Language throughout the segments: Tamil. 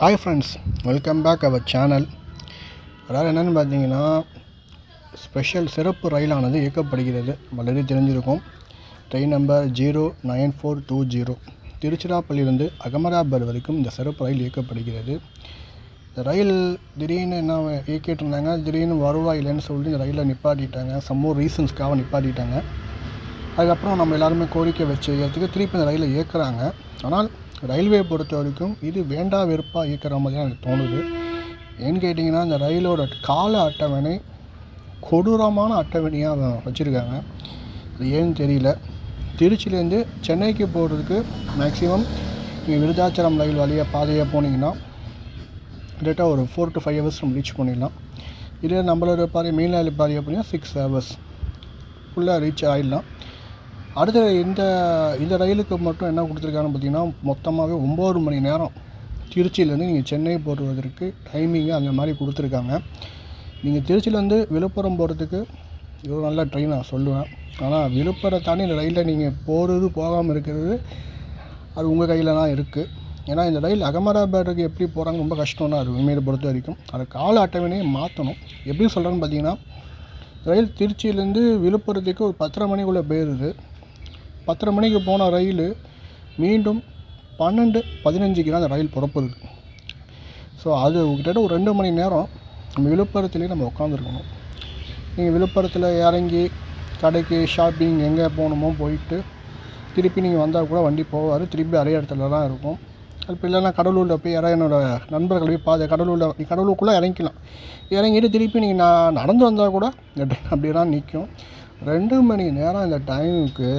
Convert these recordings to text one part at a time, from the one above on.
Hi friends welcome back our channel அதாவது என்னென்னு பார்த்தீங்கன்னா ஸ்பெஷல் சிறப்பு ரயிலானது இயக்கப்படுகிறது. ஆல்ரெடி தெரிஞ்சிருக்கும். Train number zero nine four two zero திருச்சிராப்பள்ளியிலிருந்து Ahmedabad வரைக்கும் இந்த சிறப்பு ரயில் இயக்கப்படுகிறது. இந்த ரயில் திடீர்னு என்ன இயக்கிட்டு இருந்தாங்க திடீர்னு வருவா இல்லைன்னு சொல்லி இந்த ரயிலை நிப்பாட்டிட்டாங்க. சம்மோ ரீசன்ஸ்க்காக நிப்பாட்டிட்டாங்க. அதுக்கப்புறம் நம்ம எல்லாருமே கோரிக்கை வச்சு ஏற்றுக்கு திருப்பி இந்த ரயிலை இயக்குறாங்க. ஆனால் ரயில்வே பொறுத்த வரைக்கும் இது வேண்டா வெறுப்பாக இருக்கிற மாதிரி தான் எனக்கு தோணுது. ஏன்னு கேட்டிங்கன்னா இந்த ரயிலோட கால அட்டவணை கொடூரமான அட்டவணையாக வச்சுருக்காங்க. அது ஏன்னு தெரியல. திருச்சியிலேருந்து சென்னைக்கு போகிறதுக்கு மேக்ஸிமம் நீங்கள் விருதாச்சலம் ரயில் வழியாக பாதையாக போனீங்கன்னா டேட்டாக ஒரு ஃபோர் டு ஃபைவ் ஹவர்ஸ் நம்ம ரீச் பண்ணிடலாம். இதே நம்மளோட பாதை மெயின் பாதையாக போனீங்கன்னா சிக்ஸ் ஹவர்ஸ் ஃபுல்லாக ரீச் ஆகிடலாம் அடுத்த இந்த இந்த ரயிலுக்கு மட்டும் என்ன கொடுத்துருக்காங்கன்னு பார்த்தீங்கன்னா மொத்தமாகவே ஒம்பது மணி நேரம் திருச்சியிலேருந்து நீங்கள் சென்னை போடுவதற்கு டைமிங்கு அந்த மாதிரி கொடுத்துருக்காங்க. நீங்கள் திருச்சியிலேருந்து விழுப்புரம் போகிறதுக்கு இவ்வளோ ஒரு நல்ல ட்ரெயின் நான் சொல்லுவேன். ஆனால் விழுப்புரம் தாண்டி இந்த ரயிலில் நீங்கள் போகிறது போகாமல் இருக்கிறது அது உங்கள் கையில் தான் இருக்குது ஏன்னா இந்த ரயில் அகமதாபாத்துக்கு எப்படி போகிறாங்க ரொம்ப கஷ்டம்னா அது உண்மையை பொறுத்த வரைக்கும். அதை கால அட்டவணையை மாற்றணும் எப்படி சொல்கிறேன்னு பார்த்தீங்கன்னா ரயில் திருச்சியிலேருந்து விழுப்புரத்துக்கு ஒரு பத்தரை மணிக்குள்ளே போயிடுது பத்தரை மணிக்கு போன ரயில் மீண்டும் பன்னெண்டு பதினஞ்சுக்கு தான் அந்த ரயில் புறப்படுது. ஸோ அது கிட்டத்தட்ட ஒரு ரெண்டு மணி நேரம் நம்ம விழுப்புரத்துலேயே நம்ம உட்காந்துருக்கணும் நீங்கள் விழுப்புரத்தில் இறங்கி கடைக்கு ஷாப்பிங் எங்கே போகணுமோ போயிட்டு திருப்பி நீங்கள் வந்தால் கூட வண்டி போவார் திருப்பி அதே இடத்துல தான் இருக்கும். இப்போ இல்லைன்னா கடலூரில் போய் யாராவது என்னோடய நண்பர்கள் போய் பாதை கடலூரில் நீ கடலூருக்குள்ளே இறங்கிக்கலாம். இறங்கிட்டு திருப்பி நீங்கள் நான் நடந்து வந்தால் கூட இந்த ட்ரெயின் அப்படி தான் நிற்கும் ரெண்டு மணி நேரம் இந்த டைமுக்கு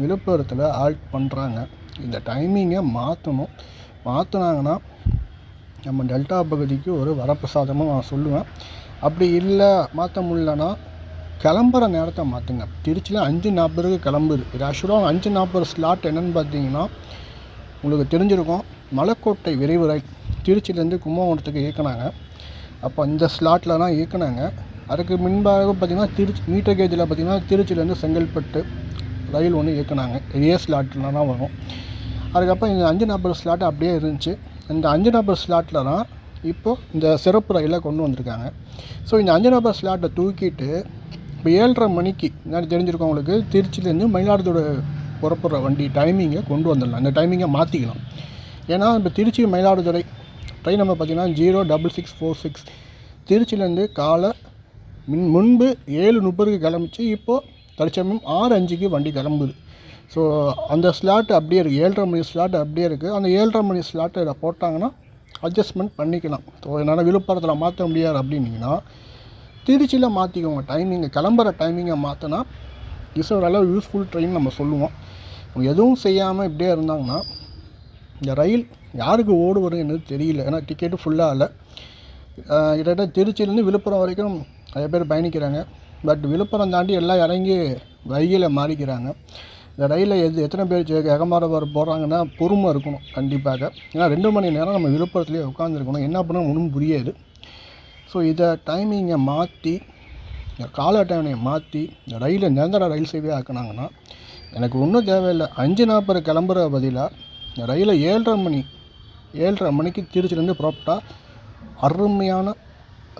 விழுப்புரத்தில் ஆல்ட் பண்ணுறாங்க இந்த டைமிங்கை மாற்றணும் மாற்றினாங்கன்னா நம்ம டெல்டா பகுதிக்கு ஒரு வரப்பிரசாதமாக நான் சொல்லுவேன். அப்படி இல்லை மாற்ற முடியலன்னா கிளம்புற நேரத்தை மாற்றுங்க திருச்சியில் அஞ்சு நாற்பதுக்கு கிளம்புது. இது ஆக்சுவலாக அஞ்சு நாற்பது ஸ்லாட் என்னென்னு பார்த்தீங்கன்னா உங்களுக்கு தெரிஞ்சிருக்கும். மலைக்கோட்டை விரைவு ரயில் திருச்சியிலேருந்து கும்பகோணத்துக்கு இயக்குனாங்க. அப்போ இந்த ஸ்லாட்டில் தான் இயக்குனாங்க. அதுக்கு முன்பாக பார்த்திங்கன்னா திருச்சி மீட்டர் கேஜில் பார்த்திங்கன்னா திருச்சியிலேருந்து செங்கல்பட்டு ரயில் ஒன்று இயக்குனாங்க. ஏ ஸ்லாட்டில் தான் வரும். அதுக்கப்புறம் இந்த அஞ்சு நம்பர் ஸ்லாட் அப்படியே இருந்துச்சு. இந்த அஞ்சு நம்பர் ஸ்லாட்டில் தான் இப்போது இந்த சிறப்பு ரயிலை கொண்டு வந்திருக்காங்க. ஸோ இந்த அஞ்சு நம்பர் ஸ்லாட்டை தூக்கிட்டு இப்போ ஏழரை மணிக்கு நான் தெரிஞ்சிருக்கோம் உங்களுக்கு திருச்சியிலேருந்து மயிலாடுதுறை புறப்படுற வண்டி டைமிங்கை கொண்டு வந்துடலாம். அந்த டைமிங்கை மாற்றிக்கலாம் ஏன்னா இப்போ திருச்சி மயிலாடுதுறை ட்ரெயின் நம்பர் பார்த்திங்கன்னா zero double six four six திருச்சியிலேருந்து காலை முன் முன்பு ஏழு முப்பதுக்கு கிளம்பிச்சு இப்போது தற்சமயம் ஆறு அஞ்சுக்கு வண்டி கிளம்புது. ஸோ அந்த ஸ்லாட் அப்படியே இருக்குது ஏழரை மணி ஸ்லாட் அப்படியே இருக்குது அந்த ஏழரை மணி ஸ்லாட்டை இதை போட்டாங்கன்னா அட்ஜஸ்ட்மெண்ட் பண்ணிக்கலாம். ஸோ என்னால் விழுப்புரத்தில் மாற்ற முடியாது அப்படின்னீங்கன்னா திருச்சியில் மாற்றிக்கோங்க டைமிங்கை கிளம்புற டைமிங்கை மாற்றினா இஸ் ஓரளவு யூஸ்ஃபுல் ட்ரெயின் நம்ம சொல்லுவோம். எதுவும் செய்யாமல் இப்படியே இருந்தாங்கன்னா இந்த ரயில் யாருக்கு ஓடுவதுன்னு தெரியல. ஏன்னா டிக்கெட்டு ஃபுல்லாக இல்லை. கிட்டத்தட்ட திருச்சியிலேருந்து விழுப்புரம் வரைக்கும் நிறைய பேர் பயணிக்கிறாங்க. பட் விழுப்புரம் தாண்டி எல்லாம் இறங்கி வைகையில் மாறிக்கிறாங்க. இந்த ரயிலில் எது எத்தனை பேர் அகமாரபார் போகிறாங்கன்னா பொறுமை இருக்கணும் கண்டிப்பாக. ஏன்னா ரெண்டு மணி நேரம் நம்ம விழுப்புரத்துலேயே உட்காந்துருக்கணும் என்ன பண்ணால் ஒன்றும் புரியாது. ஸோ இதை டைமிங்கை மாற்றி இந்த கால அட்டவணையை மாற்றி இந்த ரயிலை நிரந்தர ரயில் சேவையாக ஆக்கினாங்கன்னா எனக்கு ஒன்றும் தேவையில்லை. அஞ்சு நாற்பது கிளம்புற பதிலாக இந்த ரயிலை ஏழரை மணி ஏழரை மணிக்கு திருச்சிலேருந்து புறப்பட்டால் அருமையான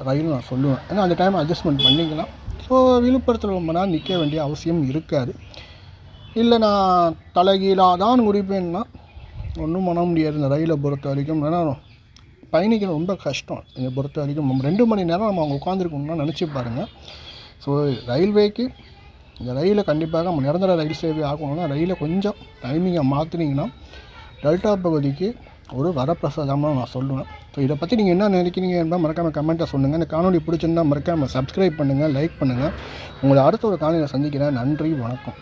ரயில் நான் சொல்லுவேன். ஏன்னா அந்த டைம் அட்ஜஸ்ட்மெண்ட் பண்ணிக்கலாம். ஸோ விழுப்புரத்தில் ரொம்ப நேரம் நிற்க வேண்டிய அவசியம் இருக்காது. இல்லை நான் தலைகீழாக தான் குடிப்பேன்னா ஒன்றும் பண்ண முடியாது. இந்த ரயிலை பொறுத்த வரைக்கும். ஏன்னா பயணிக்கிறது ரொம்ப கஷ்டம். இதை பொறுத்த வரைக்கும். நம்ம ரெண்டு மணி நேரம் நம்ம அவங்க உட்காந்துருக்கணும்னா நினச்சி பாருங்கள் ஸோ ரயில்வேக்கு இந்த ரயிலை கண்டிப்பாக நம்ம நிரந்தர ரயில் சேவை ஆகணும்னா ரயிலை கொஞ்சம் டைமிங்கை மாற்றினீங்கன்னா டெல்டா பகுதிக்கு ஒரு வரப்பிரசாதமாக நான் சொல்லுவேன். ஸோ இதை பற்றி நீங்கள் என்ன நினைக்கிறீங்க என்பதை மறக்காமல் கமெண்ட்டாக சொல்லுங்கள் இந்த காணொலி பிடிச்சிருந்தால் மறக்காமல் சப்ஸ்கிரைப் பண்ணுங்கள் லைக் பண்ணுங்கள் உங்களை அடுத்த ஒரு காலையில் சந்திக்கிறேன். நன்றி வணக்கம்.